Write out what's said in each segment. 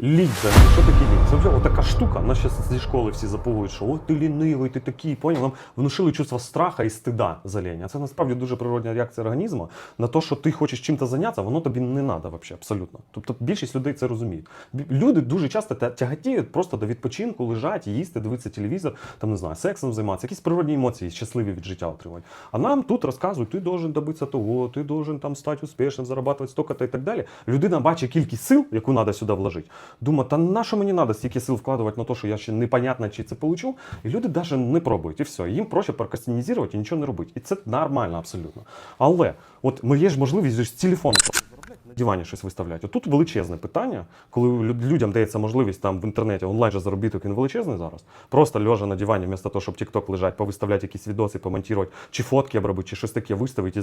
Лінь що таке лінь? Це вже отака штука. Нас зараз зі школи всі запугують, що о, ти лінивий, ти такий, поняв? Нам внушили чувство страха і стида за лінь. Це насправді дуже природня реакція організму на те, що ти хочеш чим-то зайнятися, воно тобі не треба взагалі, абсолютно. Тобто більшість людей це розуміють. Люди дуже часто тя- тяготіють просто до відпочинку, лежать, їсти, дивитися телевізор, там не знаю, сексом займатися, якісь природні емоції, щасливі від життя отримують. А нам тут розказують, ти должен добитися того, ти должен там стати успішним, зарабатувати столько-то і так далі. Людина бачить кількість сил, яку треба сюди вложити. Думає, та на що мені треба стільки сил вкладувати на те, що я ще непонятно, чи це получу. І люди навіть не пробують, і все. Їм проще прокрастинізувати і нічого не робити. І це нормально абсолютно. Але от ми є ж можливість з телефону на дивані щось виставляти. От тут величезне питання, коли людям дається можливість там в інтернеті онлайн же заробіток він величезний зараз. Просто лежа на дивані, вместо того, щоб TikTok лежать, повиставляти якісь відоси, помонтувати, чи фотки обробити, чи щось таке виставити і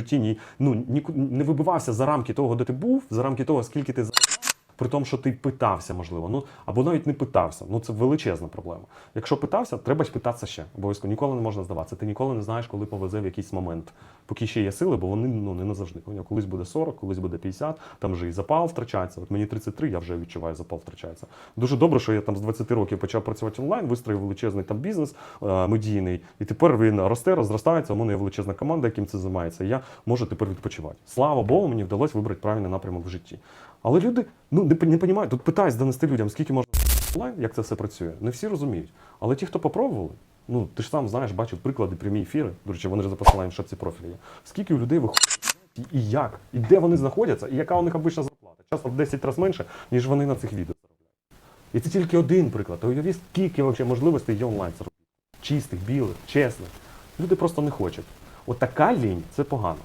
житті ні, ну, ніку- не вибивався за рамки того, де ти був, за рамки того, скільки ти при тому, що ти питався, можливо, ну або навіть не питався. Ну це величезна проблема. Якщо питався, треба ж питатися ще. Обов'язково ніколи не можна здаватися. Ти ніколи не знаєш, коли повезе в якийсь момент, поки ще є сили, бо вони ну не назавжди. Поняв? Колись буде 40, колись буде 50, там вже і запал втрачається. От мені 33, я вже відчуваю, запал втрачається. Дуже добре, що я там з 20 років почав працювати онлайн, вистроїв величезний там бізнес е, медійний, і тепер він росте, розростається. У мене є величезна команда, яким це займається. І я можу тепер відпочивати. Слава Богу, мені вдалося вибрати правильний напрямок в житті. Але люди ну не, не розуміють, тут питаюсь донести людям, скільки можна онлайн, як це все працює. Не всі розуміють. Але ті, хто попробували, ну ти ж сам знаєш, бачив приклади, прямі ефіри. До речі, вони ж за посиланням в профілі. є. Скільки у людей виходить і, як, і де вони знаходяться, і яка у них обична зарплата. Часто в 10 разів менше, ніж вони на цих відео заробляють. І це тільки один приклад. А уявіть, скільки вообще можливостей є онлайн заробити. Чистих, білих, чесних. Люди просто не хочуть. От така лінь це погано.